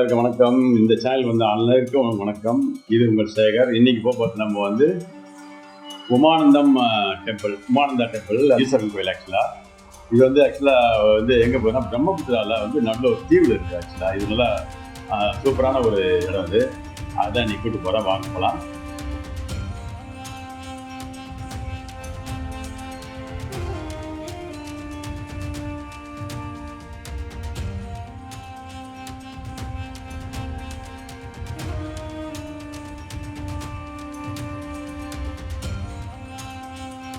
எல்லாருக்கும் வணக்கம். இந்த சேனல் வந்து அனைவருக்கும் வணக்கம். இது உங்கள் சேகர். இன்னைக்கு போக பார்த்து நம்ம வந்து உமானந்தம் டெம்பிள் உமானந்தா டெம்பிள் ஈஸ்வரன் கோயில் ஆக்சுவலாக இது வந்து ஆக்சுவலாக வந்து எங்கே போனால் பிரம்மபுத்திராவில் வந்து நல்ல ஒரு தீவில் இருக்குது ஆக்சுவலாக இது நல்லா சூப்பரான ஒரு இடம் அது. அதான் நீ கூட்டு போகிறேன் வாங்க போகலாம்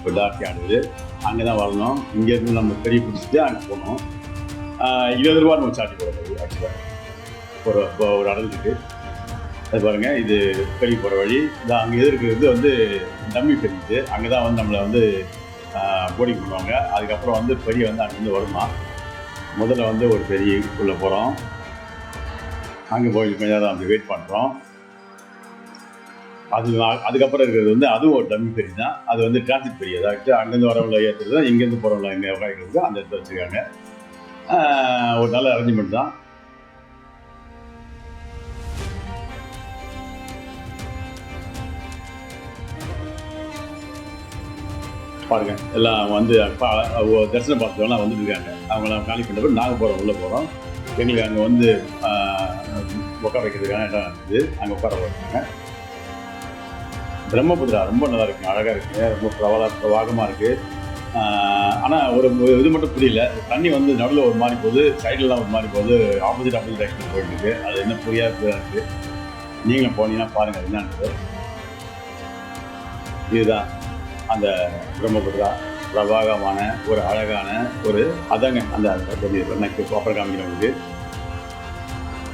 இப்போ ஆடுது அங்கே தான் வரணும் இங்கேருந்து நம்ம பெரிய பிடிச்சிட்டு அங்கே போகணும் இருபது ரூபா நம்ம சார்ஜ் போடுறது ஆக்சுவலாக ஒரு இப்போ ஒரு அடலுக்கு அது பாருங்கள் இது பெரிய போகிற வழி. இது அங்கே எதிர்க்கிறது வந்து டம்மி பெரியது அங்கே தான் வந்து நம்மளை வந்து போடி பண்ணுவாங்க. அதுக்கப்புறம் வந்து பெரிய வந்து அங்கேருந்து வருமா. முதல்ல வந்து ஒரு பெரிய உள்ளே போகிறோம் அங்கே போய் கொஞ்சம் தான் அப்படி வெயிட் பண்ணுறோம் அது அதுக்கப்புறம் இருக்கிறது வந்து அதுவும் ஒரு டம்மி பெரிய தான். அது வந்து டிராஃபிக் பெரிய அதாவது அங்கேருந்து வரவங்கள ஏற்றுறது தான் இங்கேருந்து போகிறவங்கள எங்கே உட்காந்துருக்கு அந்த இடத்துல வச்சுருக்காங்க. ஒரு நல்ல அரேஞ்ச்மெண்ட் தான். பாருங்க எல்லாம் வந்து தரிசனம் பார்த்தவங்களாம் வந்துட்டு இருக்காங்க. அவங்களாம் காலி பண்ண பிறகு நாங்கள் போகிறோம் உள்ளே போகிறோம் எங்களுக்கு அங்கே வந்து உட்கார வைக்கிறதுக்கான இடம் இருக்குது. அங்கே உட்கார வைக்கிறாங்க. பிரம்மபுத்திரா ரொம்ப நல்லா இருக்கு அழகாக இருக்கு. ரொம்ப பிரபல பிரவாகமாக இருக்கு. ஆனால் ஒரு ஒரு இது மட்டும் புரியல. தண்ணி வந்து நடுவில் ஒரு மாதிரி போகுது சைடுலலாம் ஒரு மாதிரி போகுது ஆப்போசிட் ஆப்போசிட் டைரக்ஷன் போயிட்டு இருக்கு. அது என்ன புரியாத இருக்கு. நீங்களும் போனீங்கன்னா பாருங்க என்னன்றது. இதுதான் அந்த பிரம்மபுத்திரா பிரபாகமான ஒரு அழகான ஒரு அதாங்க அந்த எனக்கு அப்புறம் காமிக்கிறவங்களுக்கு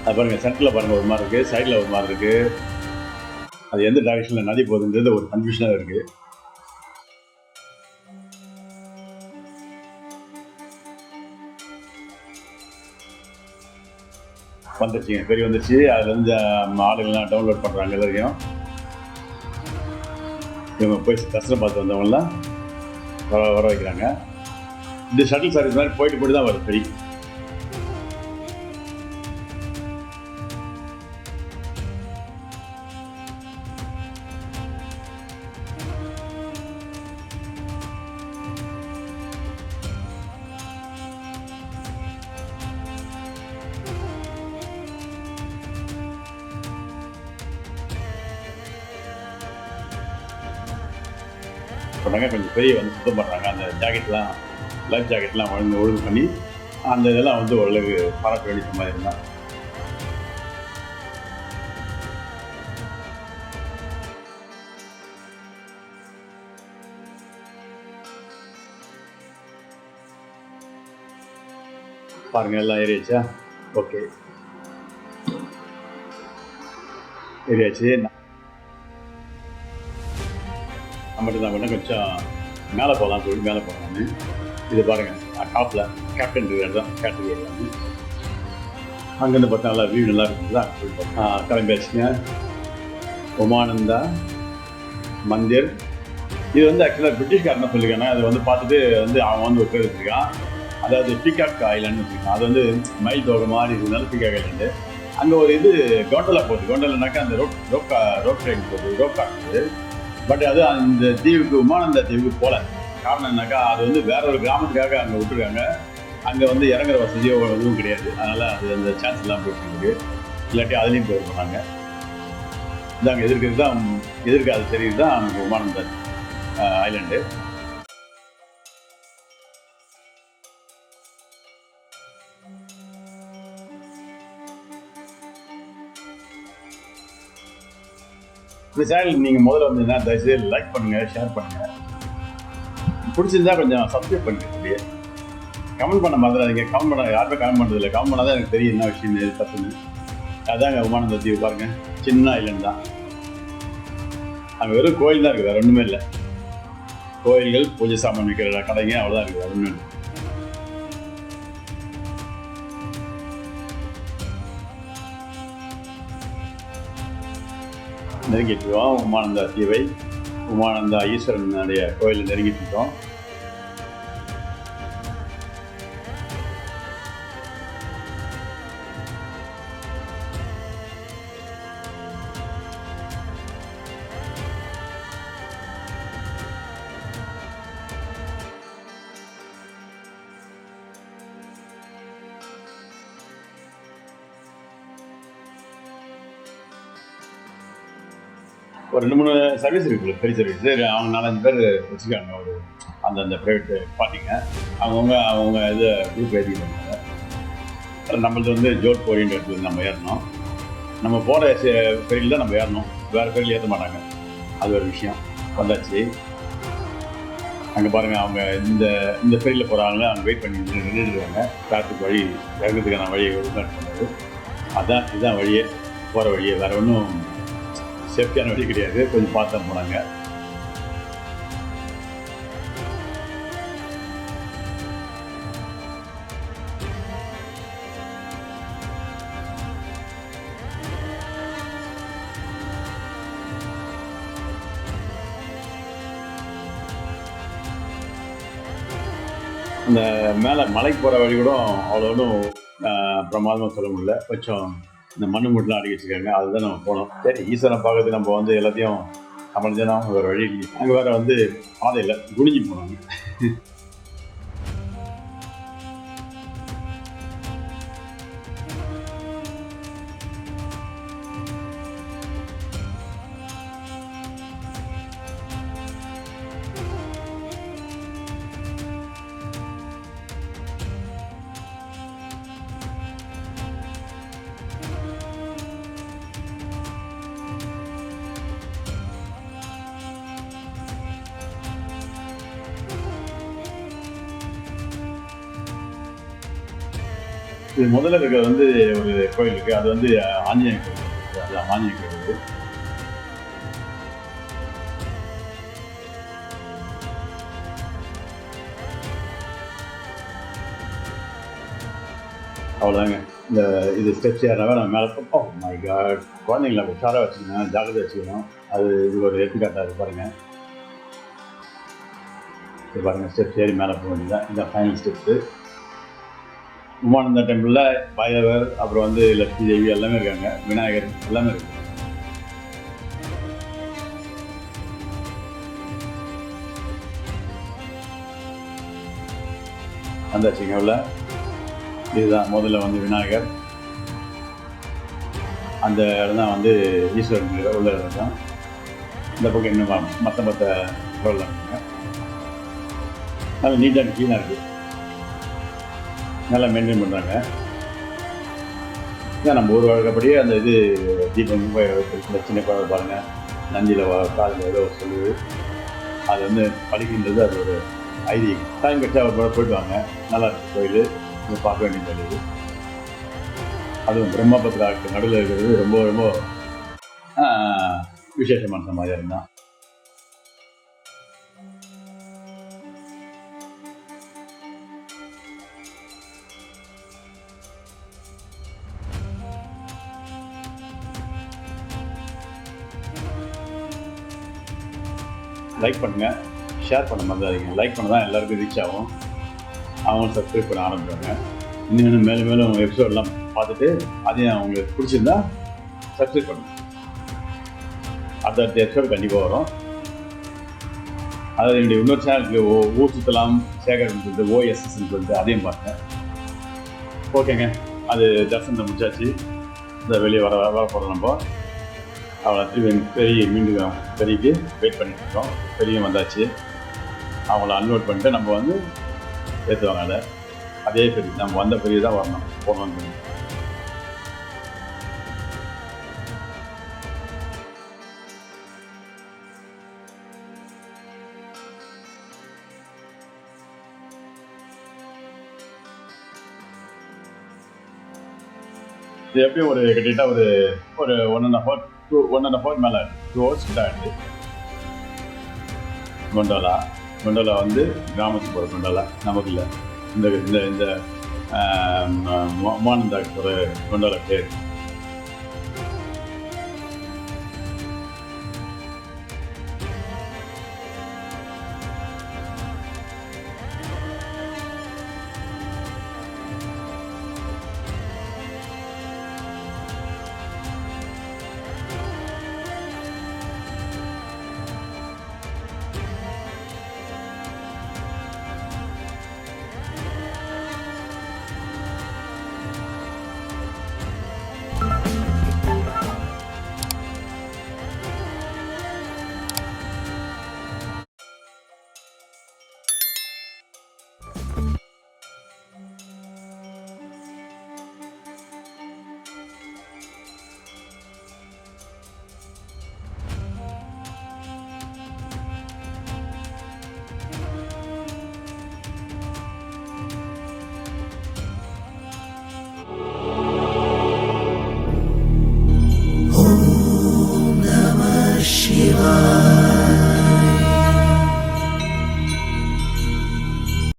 அது பாருங்க சென்டரில் பாருங்க ஒரு மாதிரி இருக்கு. சைடில் ஒரு மாதிரி இருக்கு. அது எந்த டைரக்ஷனில் நதி போகுதுன்றது ஒரு கன்ஃபியூஷனாக இருக்கு. வந்துருச்சுங்க. பெரிய வந்துருச்சு. அதுல இருந்து அஹ், டவுன்லோட் பண்ணுறாங்க எல்லாரையும். இவங்க போய் தரிசனம் பார்த்து வந்தவங்கலாம் வர வர வைக்கிறாங்க. இந்த ஷட்டில் சர்வீஸ் மாதிரி போயிட்டு போயிட்டு தான் வருது பெரிய. பண்ணுறாங்க கொஞ்சம் பெரிய வந்து சுத்தம் பண்ணுறாங்க அந்த ஜாக்கெட்லாம் லைஃப் ஜாக்கெட்லாம் ஒழுங்கு ஒழுங்கு பண்ணி அந்த இதெல்லாம் வந்து ஓரளவுக்கு பாராட்ட வேண்டிய மாதிரி இருந்தால் பாருங்க எல்லாம் ஏறியாச்சா? ஓகே. ஏறியாச்சு. மட்டும்தான். தான் பண்ண கொஞ்சம் மேலே போகலாம் சொல்லி மேலே போகலான்னு இது பாருங்கள் டாப்பில் கேப்டன் இருக்கார் தான் கேப்டன் இருக்காங்க அங்கேருந்து பார்த்தா நல்லா வியூ நல்லா இருக்குங்களா கிளம்பியாச்சுங்க உமானந்தா மந்திர். இது வந்து ஆக்சுவலாக பிரிட்டிஷ்காரன் சொல்லியிருக்காங்க. அதை வந்து பார்த்துட்டு வந்து அவன் வந்து ஒரு பேர் வச்சுருக்கான். அதாவது பீகாக் ஐலாண்டு வச்சுருக்கான். அது வந்து மயில் தோகை மாதிரி இருந்தாலும் பீகாக் ஐலாண்டு அங்கே ஒரு இது கோண்டலா போகுது. கோண்டலானாக்கா அந்த ரோப் ரோப் ரோப் ட்ரெயின் போகுது. ரோப் கார் போகுது. பட் அது அந்த தீவுக்கு விமானந்த தீவுக்கு போகல காரணம் என்னக்கா அது வந்து வேற ஒரு கிராமத்துக்காக அங்கே விட்டுருக்காங்க. அங்கே வந்து இறங்குற வசதியோ எதுவும் கிடையாது. அதனால் அது அந்த சான்ஸ் எல்லாம் போயிட்டு இல்லாட்டி அதுலேயும் போயிருக்கோம் நாங்கள் இதாங்க எதிர்க்கிறது தான் எதிர்க்க அது தெரியுது தான் அங்கே விமானந்த ஐலாண்டு இந்த சேனல் நீங்கள் முதல்ல வந்தீங்கன்னா தயவுசெய்து லைக் பண்ணுங்கள் ஷேர் பண்ணுங்கள் பிடிச்சிருந்தா கொஞ்சம் சப்ஸ்கிரைப் பண்ணுங்க கமெண்ட் பண்ண மறந்துடாதீங்க. கமெண்ட் பண்ண யாருமே கமெண்ட் பண்ணுறதில்ல கமெண்ட் பண்ணால் தான் எனக்கு தெரியும் என்ன விஷயம் எது தப்புன்னு அதாங்க உமானந்த தீவு பாருங்க. சின்ன ஐலண்ட் தான். அங்கே வெறும் கோயில் தான் இருக்குது வேறு ஒன்றுமே இல்லை. கோயில்கள் பூஜை சாமான் விற்கிற கடைங்க அவ்வளோதான் இருக்குது ஒன்றும் இல்லை. நெருங்கிட்டு இருக்கோம். உமானந்தா தீவை. உமானந்தா ஈஸ்வரனுடைய கோயில் நெருங்கிட்டு இருக்கோம். ஒரு ரெண்டு மூணு சர்வீஸ் இருக்குது பெரிய சர்வீஸ் அவங்க நாலஞ்சு பேர் வச்சுருக்காங்க. ஒரு அந்தந்த ப்ரைவேட் பார்ட்டிங்க அவங்கவுங்க அவங்க இது குரூப் ஏற்றிக்கிட்டாங்க நம்மளது வந்து ஜோட் போரின்ற இடத்துல நம்ம ஏறணும். நம்ம போகிற ஃபெரியில் தான் நம்ம ஏறணும். வேறு ஃபெரியில் ஏற்ற மாட்டாங்க. அது ஒரு விஷயம். வந்தாச்சு. அங்கே பாருங்கள் அவங்க இந்த இந்த ஃபெரியில் போகிறாங்க அவங்க வெயிட் பண்ணி நின்றுடுவாங்க காற்றுக்கு வழி இறங்குறதுக்கான வழியை ஒழுங்காக அதுதான் அதான் இதுதான் வழியே. போகிற வழியே. வேறு ஒன்றும் சேஃப்டியான வழி கிடையாது. கொஞ்சம் பார்த்து தான் போனாங்க. அந்த மேலே மலைக்கு போகிற வழி கூட அவ்வளோ ஒன்றும் பிரமாதமாக சொல்ல முடியல. கொஞ்சம் இந்த மண்ணு மூட்டெலாம் அடிக்க வச்சுருக்காங்க. அதுதான் நம்ம போனோம் சரி ஈஸ்வரன் பார்க்கறது நம்ம வந்து எல்லாத்தையும் அமர்ந்தோம் வேறு வழி அங்கே வேறு வந்து பாதையில் குனிஞ்சு போனாங்க. இது முதல்ல இருக்கிறது வந்து ஒரு கோயில் இருக்கு அது வந்து ஆஞ்சநேயர் கோயில். அது ஆஞ்சநேயர் கோயில் இருக்கு. அவ்வளோதாங்க இந்த இது ஸ்டெப்ஸ் ஏறினாவே நம்ம மேலே ஓ மை oh காட் குழந்தைங்கள உஷாராக வச்சுக்கணும் ஜாக்கிரதை வச்சுக்கணும். அது இது ஒரு எடுத்துக்காட்டாக இருக்குது பாருங்க. இது பாருங்கள் ஸ்டெப்ஸ் ஏறி மேலே போக வேண்டியதான் இந்த ஃபைனல் ஸ்டெப்ஸு உமானந்த டெம்பிளில் பைரவர் அப்புறம் வந்து லட்சுமி தேவி எல்லாமே இருக்காங்க. விநாயகர் எல்லாமே இருக்கு. வந்தாச்சுங்க உள்ள. இதுதான் முதல்ல வந்து விநாயகர். அந்த இடம் தான் வந்து ஈஸ்வரன் உள்ள இடம் தான் இந்த பக்கம் இன்னும் மற்ற மற்ற பொருள் இருக்குங்க நல்லா நீட்டாக க்ளீனாக இருக்குது நல்லா மெயின்டைன் பண்ணுறாங்க இதான் நம்ம ஒரு வழக்கப்படியே அந்த இது தீபம் சின்ன குழந்தை பாருங்க. நஞ்சில் காதில் ஏதோ சொல்லுது அது வந்து படிக்கின்றது அது ஒரு ஐதீகம். டைம் கட்சா ஒரு போயிட்டு வாங்க. நல்லா இருக்கு கோயில். இது பார்க்க வேண்டிய கோயில் அதுவும் பிரம்மபுத்திராவுக்கு நடுவில் இருக்கிறது ரொம்ப ரொம்ப விசேஷமான சமாச்சாரம் தான். லைக் பண்ணுங்கள் ஷேர் பண்ண மறந்துடாதீங்க. லைக் பண்ண தான் எல்லாருக்கும் ரீச் ஆகும். அவங்களும் சப்ஸ்கிரைப் பண்ண ஆரம்பிப்பாங்க இன்னும் இன்னும் மேலும் மேலும் எபிசோடெலாம் பார்த்துட்டு அதையும் அவங்களுக்கு பிடிச்சிருந்தா சப்ஸ்கிரைப் பண்ணுங்க. அடுத்த எபிசோடு கண்டிப்பாக வரும். அதாவது என்னுடைய இன்னொரு சேனலுக்கு ஓ ஊர் சுத்தலாம் சேகர்னு சொல்லிட்டு ஓஎஸ்எஸ்ன்னு சொல்லிட்டு அதையும் பார்த்தேன். ஓகேங்க அது தர்சனத்தை முடிச்சாச்சு. இந்த வெளியே வர வர போகிறோம் நம்ம. அவளை திரும்பி பெரிய மீண்டும் பெரியக்கு வெயிட் பண்ணிட்டுருக்கோம். பெரிய வந்தாச்சு. அவங்கள அன்லோட் பண்ணிட்டு நம்ம வந்து ஏற்றுவாங்க அதை. அதே பெரிய நம்ம வந்த பெரிய தான் வரணும். போகணும்னு. பெரிய எப்படியும் ஒரு கிட்டத்தட்ட ஒரு ஒரு one and hour two one and hour மேலே டூ ஹவர்ஸ் கிட்ட ஆயிடுது கொண்டோலா கொண்டோலா வந்து கிராமத்துக்கு போகிற கொண்டோலா நமக்கு இல்லை. இந்த இந்த இந்த ஆஹ், மானந்தாக்கு போகிற கொண்டோலா பேர்.